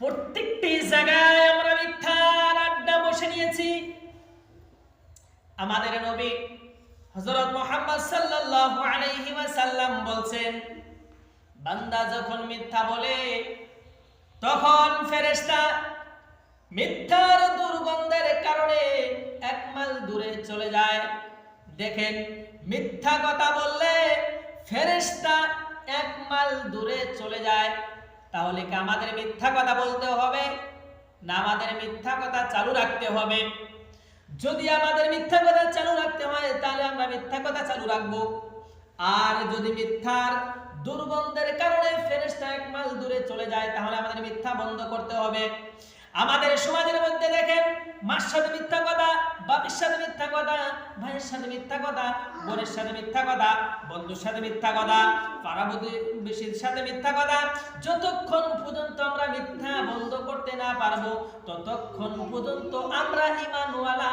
প্রত্যেকটি জায়গায় আমরা মিথ্যার আড্ডা বসে নিয়েছি। আমাদের নবী হযরত মুহাম্মদ সাল্লাল্লাহু আলাইহি ওয়াসাল্লাম বলছেন, বান্দা যখন মিথ্যা বলে, তখন ফেরেশতা মিথ্যার দুর্গন্ধের কারণে এক মাইল দূরে চলে যায়। দেখেন, মিথ্যা কথা বললে ফেরেশতা এক মাইল দূরে চলে যায়। তাহলে কি আমাদের মিথ্যা কথা বলতে হবে? না আমাদের মিথ্যা কথা চালু রাখতে হবে। যদি আমাদের মিথ্যা কথা চালু রাখতে হয়, তাহলে আমরা মিথ্যা কথা চালু রাখব। আর যদি মিথ্যার দুর্গন্ধের কারণে ফেরেশতা এক মাইল দূরে চলে যায়, তাহলে আমাদের মিথ্যা বন্ধ করতে হবে। আমাদের সমাজের মধ্যে দেখেন, মার সাথে মিথ্যা কথা, বাপের সাথে মিথ্যা কথা, ভাইয়ের সাথে মিথ্যা কথা, বোনের সাথে মিথ্যা কথা, বন্ধুর সাথে মিথ্যা কথা পাড়া প্রতিবেশীর সাথে মিথ্যা কথা পারব। ততক্ষণ পর্যন্ত আমরা ইমানওয়ালা